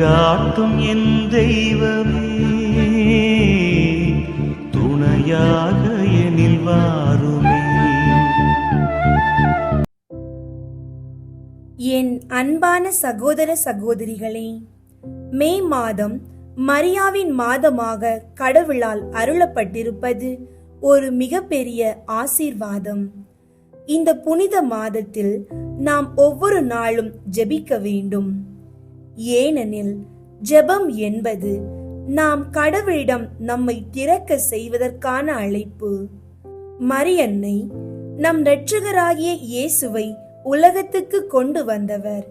வழிகாட்டும் என் தெய்வமே. துணையாக எனில் வாருமே. என் அன்பான சகோதர சகோதரிகளே மே மாதம் மரியாவின் மாதமாக கடவுளால் அருளப்பட்டிருப்பது ஒரு மிகப்பெரிய ஆசீர்வாதம். இந்த புனித மாதத்தில் நாம் ஒவ்வொரு நாளும் ஜெபிக்க வேண்டும். ஏனெனில் ஜெபம் என்பது நாம் கடவுளிடம் நம்மை திறக்க செய்வதற்கான அழைப்பு. மரியன்னை நம் இரட்சகராகிய இயேசுவை உலகத்துக்கு கொண்டு வந்தவர்.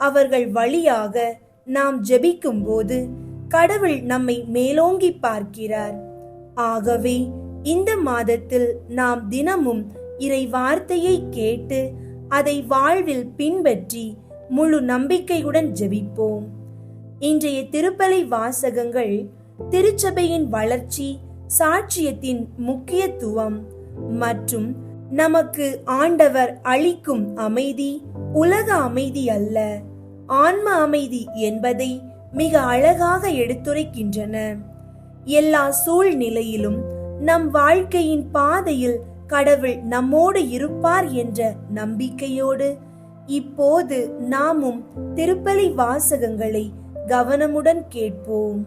அவர்கள் வழியாக நாம் ஜெபிக்கும்போது கடவுள் நம்மை மேலோங்கி பார்க்கிறார். ஆகவே இந்த மாதத்தில் நாம் தினமும் இறை வார்த்தையை கேட்டு அதை வாழ்வில் பின்பற்றி முழு நம்பிக்கையுடன் ஜெபிப்போம். இன்றைய திருப்பலை வாசகங்கள் திருச்சபையின் வளர்ச்சி சாட்சியத்தின் முக்கியத்துவம் மற்றும் நமக்கு ஆண்டவர் அளிக்கும் அமைதி உலக அமைதி அல்ல ஆன்ம அமைதி என்பதை மிக அழகாக எடுத்துரைக்கின்றன. எல்லா சூழ்நிலையிலும் நம் வாழ்க்கையின் பாதையில் கடவுள் நம்மோடு இருப்பார் என்ற நம்பிக்கையோடு இப்போது நாமும் திருப்பலி வாசகங்களை கவனமுடன் கேட்போம்.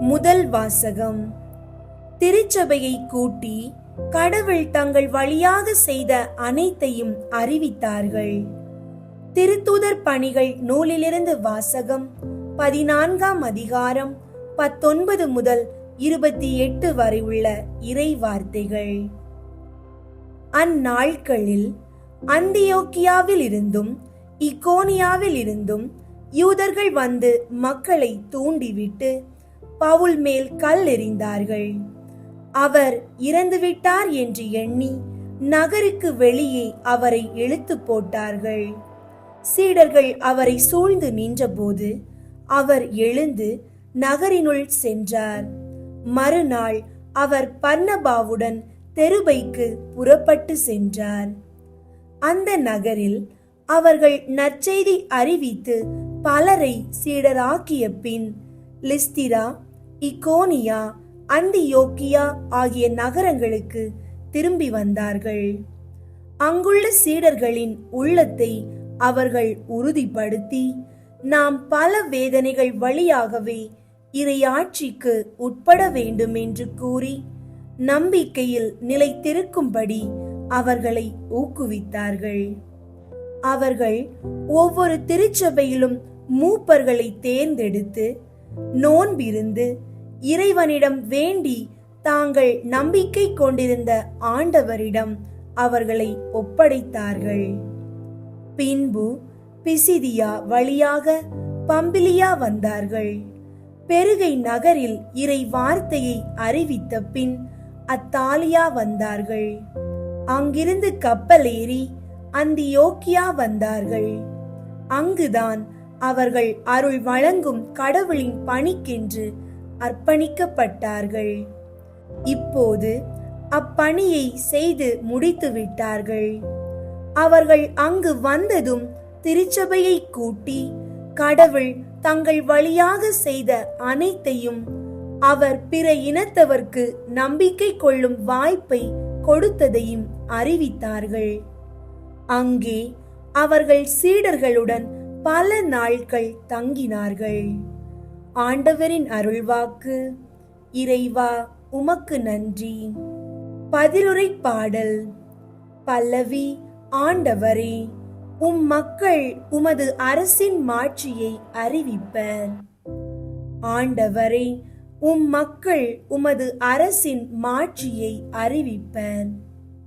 முதல் வாசகம். திருச்சபையை கூட்டி கடவுள் தங்கள் வழியாக செய்த அனைத்தையும் அறிவித்தார்கள். திருத்தூதர் பணிகள் நூலிலிருந்து வாசகம் பதினான்காம் அதிகாரம் பத்தொன்பது முதல் இருபத்தி எட்டு வரை உள்ள இறை வார்த்தைகள் அந்நாட்களில் அந்தியோக்கியாவில் இருந்தும் இக்கோனியாவில் இருந்தும் யூதர்கள் வந்து மக்களை தூண்டிவிட்டு பவுல் மேல் கல் எறிந்தார்கள் அவர் இறந்துவிட்டார் என்று எண்ணி நகருக்கு வெளியே அவரை இழுத்து போட்டார்கள். சீடர்கள் அவரை சூழ்ந்து நின்றபோது அவர் எழுந்து நகரினுள் சென்றார். மறுநாள் அவர் பர்ணபாவுடன் தெருபைக்கு புறப்பட்டு சென்றார். அந்த நகரில் அவர்கள் நற்செய்தி அறிவித்து பலரை சீடராக்கிய பின் லிஸ்திரா இக்கோனியா அந்தியோக்கியா ஆகிய நகரங்களுக்கு திரும்பி வந்தார்கள். அங்குள்ள சீடர்களின் உள்ளத்தை அவர்கள் உறுதிப்படுத்தி நாம் பல வேதனைகள் வழியாகவே இறையாட்சிக்கு உட்பட வேண்டும் என்று கூறி நம்பிக்கையில் நிலைத்திருக்கும்படி அவர்களை ஊக்குவித்தார்கள். அவர்கள் ஒவ்வொரு திருச்சபையிலும் மூப்பர்களை தேர்ந்தெடுத்து நோன்பிருந்து இறைவனிடம் வேண்டி தாங்கள் நம்பிக்கை கொண்டிருந்த ஆண்டவரிடம் அவர்களை ஒப்படைத்தார்கள். பின்பு பிசிதியா வழியாக பம்பிலியா வந்தார்கள். பெருகை நகரில் இறை வார்த்தையை அறிவித்த பின் அத்தாலியா வந்தார்கள். அங்கிருந்து கப்பல் ஏறி அந்தியோக்கியா வந்தார்கள். அங்குதான் அவர்கள் அருள் வழங்கும் கடவுளின் பணிக்கென்று அர்ப்பணிக்கப்பட்டார்கள். இப்போது அப்பணியை செய்து முடித்து விட்டார்கள். அவர்கள் அங்கு வந்ததும் திருச்சபையை கூட்டி கடவுள் தங்கள் வழியாக செய்த அனைத்தையும் அவர் பிற இனத்தவர்க்கு நம்பிக்கை கொள்ளும் வாய்ப்பை கொடுத்ததையும் அறிவித்தார்கள். அங்கே அவர்கள் சீடர்களுடன் பல நாட்கள் தங்கினார்கள். ஆண்டவரின் அருள்வாக்கு இறைவா உமக்கு நன்றி. பதிலுரை பாடல் பல்லவி ஆண்டவரே உம் மக்கள் உமது அரசின் மாட்சியை அறிவிப்பர் ஆண்டவரே உம் மக்கள் உமது அரசின் மாட்சியை அறிவிப்பர்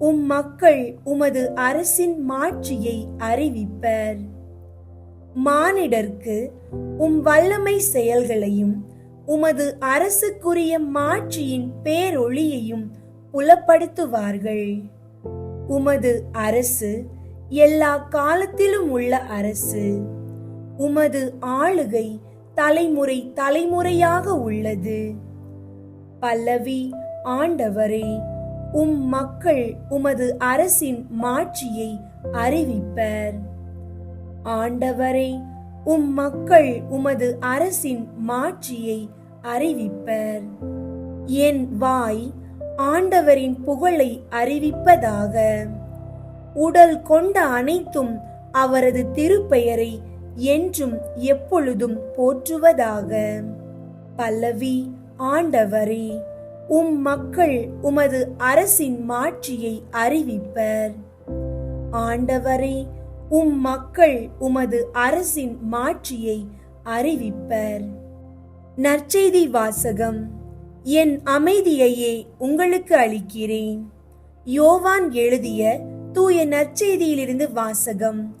உம் மக்கள் உமது அரசின் மாட்சியை அறிவிப்பர். மானிடர்க்கு உம் வல்லமை செயல்களையும் உமது அரசுக்குரிய மாட்சியின் பேரொளியையும் புலப்படுத்துவார்கள். உமது அரசு எல்லா காலத்திலும் உள்ள அரசு. உமது ஆளுகை தலைமுறை தலைமுறையாக உள்ளது. பல்லவி ஆண்டவரே உம் மக்கள் உமது அரசின் மாட்சியை அறிவிப்பர். ஆண்டவரே உம் மக்கள் உமது அரசின் மாட்சியை அறிவிப்பர். என் வாய் ஆண்டவரின் புகழை அறிவிப்பதாக. உடல் கொண்ட அனைத்தும் அவரது திருப்பெயரை என்றும் எப்பொழுதும் போற்றுவதாக. பல்லவி ஆண்டவரே உம் மக்கள் உமது அரசின் மாட்சியை அறிவிப்பர். ஆண்டவரே உம் மக்கள் உமது அரசின் மாட்சியை அறிவிப்பர். நற்செய்தி வாசகம். என் அமைதியையே உங்களுக்கு அளிக்கிறேன். யோவான் எழுதிய தூய நற்செய்தியிலிருந்து வாசகம்.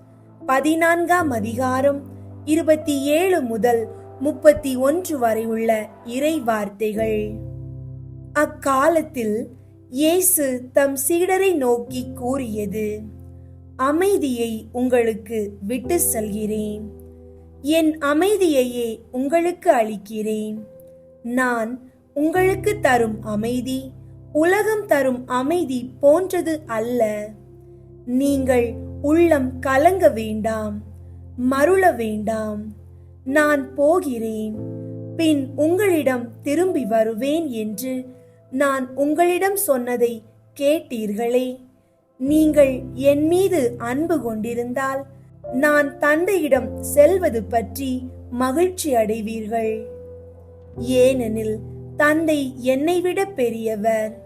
பதினான்காம் அதிகாரம் இருபத்தி ஏழு முதல் முப்பத்தி ஒன்று வரை உள்ள இறை வார்த்தைகள் அக்காலத்தில் இயேசு தம் சீடரை நோக்கி கூறியது அமைதியை உங்களுக்கு விட்டு செல்கிறேன். என் அமைதியையே உங்களுக்கு அளிக்கிறேன். நான் உங்களுக்கு தரும் அமைதி உலகம் தரும் அமைதி போன்றது அல்ல. நீங்கள் உள்ளம் கலங்க வேண்டாம் மருள வேண்டாம். நான் போகிறேன். பின் உங்களிடம் திரும்பி வருவேன் என்று நான் உங்களிடம் சொன்னதை கேட்டீர்களே. நீங்கள் என் மீது அன்பு கொண்டிருந்தால் நான் தந்தையிடம் செல்வது பற்றி மகிழ்ச்சி அடைவீர்கள். ஏனெனில் தந்தை என்னை விட பெரியவர்.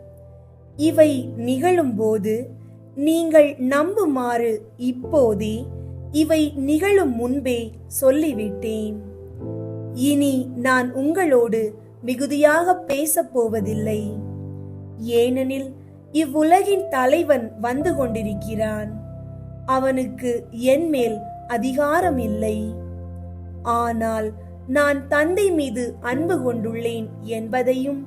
இவை நிகழும்போது நீங்கள் நம்புமாறு இப்போதே இவை நிகழும் முன்பே சொல்லிவிட்டேன். இனி நான் உங்களோடு மிகுதியாக பேசப் போவதில்லை. ஏனெனில் இவ்வுலகின் தலைவன் வந்து கொண்டிருக்கிறான். அவனுக்கு என் மேல் அதிகாரம் இல்லை. ஆனால் நான் தந்தை மீது அன்பு கொண்டுள்ளேன் என்பதையும்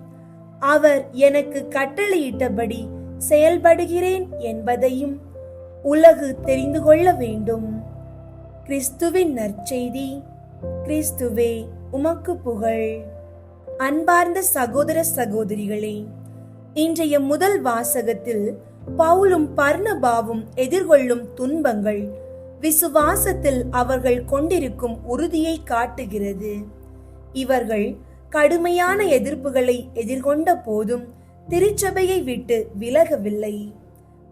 அவர் எனக்கு கட்டளையிட்டபடி செயல்படுகிறேன் என்பதையும் உலகு தெரிந்து கொள்ள வேண்டும். கிறிஸ்துவின் நற்செய்தி கிறிஸ்துவே உமக்கு புகழ். அன்பார்ந்த சகோதர சகோதரிகளே இன்றைய முதல் வாசகத்தில் பவுலும் பர்ணபாவும் எதிர்கொள்ளும் துன்பங்கள் விசுவாசத்தில் அவர்கள் கொண்டிருக்கும் உறுதியை காட்டுகிறது. இவர்கள் கடுமையான எதிர்ப்புகளை எதிர்கொண்ட போதும் திருச்சபையை விட்டு விலகவில்லை.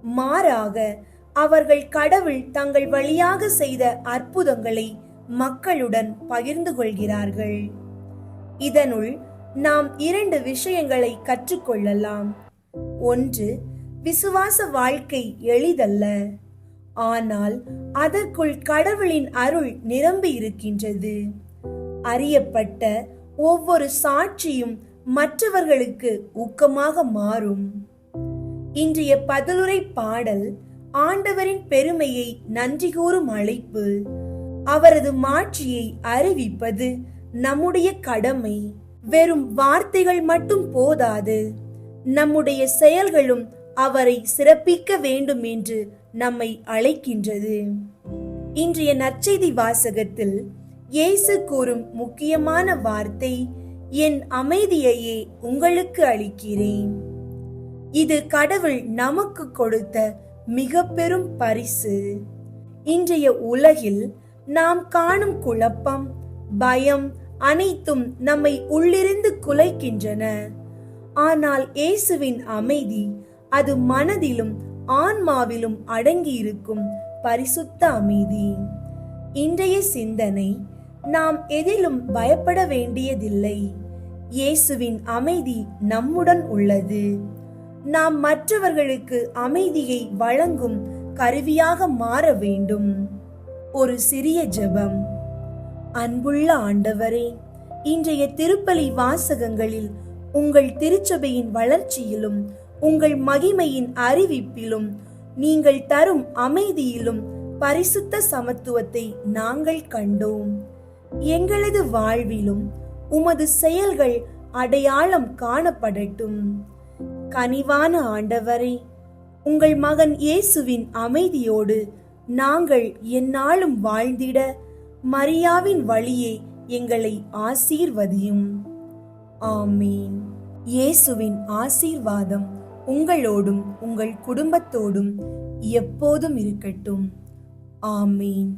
மாறாக அவர்கள் கடவுள் தங்கள் வழியாக செய்த அற்புதங்களை மக்களுடன் பகிர்ந்து கொள்கிறார்கள். இதனுள் நாம் இரண்டு விஷயங்களை கற்றுக்கொள்ளலாம். ஒன்று விசுவாச வாழ்க்கை எளிதல்ல. ஆனால் அதற்குள் கடவுளின் அருள் நிரம்பி இருக்கின்றது. அறியப்பட்ட ஒவ்வொரு சாட்சியும் மற்றவர்களுக்கு ஊக்கமாக மாறும். இன்றைய பதிலுரை பாடல் ஆண்டவரின் பெருமையை நன்றி கூறும் அழைப்பு. அவரது மாட்சியை அறிவிப்பது நம்முடைய கடமை. வெறும் வார்த்தைகள் மட்டும் போதாது. நம்முடைய செயல்களும் அவரை சிறப்பிக்க வேண்டும் என்று நம்மை அழைக்கின்றது. இன்றைய நற்செய்தி வாசகத்தில் இயேசு கூறும் முக்கியமான வார்த்தை என் அமைதியையே உங்களுக்கு அளிக்கிறேன். இது கடவுள் நமக்கு கொடுத்த மிக பெரும் பரிசு. இன்றைய உலகில் நாம் காணும் குழப்பம் பயம் அனைத்தும் நம்மை உள்ளிருந்து குலைக்கின்றன. ஆனால் இயேசுவின் அமைதி அது மனதிலும் ஆன்மாவிலும் அடங்கியிருக்கும் பரிசுத்த அமைதி. இன்றைய சிந்தனை நாம் எதிலும் பயப்பட வேண்டியதில்லை. இயேசுவின் அமைதி நம்முடன் உள்ளது. நாம் மற்றவர்களுக்கு அமைதியை வழங்கும் கருவியாக மாற வேண்டும். ஒரு சிறிய ஜெபம். அன்புள்ள ஆண்டவரே இன்றைய திருப்பலி வாசகங்களில் உங்கள் திருச்சபையின் வளர்ச்சியிலும் உங்கள் மகிமையின் அறிவிப்பிலும் நீங்கள் தரும் அமைதியிலும் பரிசுத்த சமத்துவத்தை நாங்கள் கண்டோம். எங்களது வாழ்விலும் உமது செயல்கள் அடையாளம் காணப்படட்டும். கனிவான ஆண்டவரே உங்கள் மகன் இயேசுவின் அமைதியோடு நாங்கள் எந்நாளும் வாழ்ந்திட மரியாவின் வழியே எங்களை ஆசீர்வதியும். ஆமீன். இயேசுவின் ஆசீர்வாதம் உங்களோடும் உங்கள் குடும்பத்தோடும் எப்போதும் இருக்கட்டும். ஆமீன்.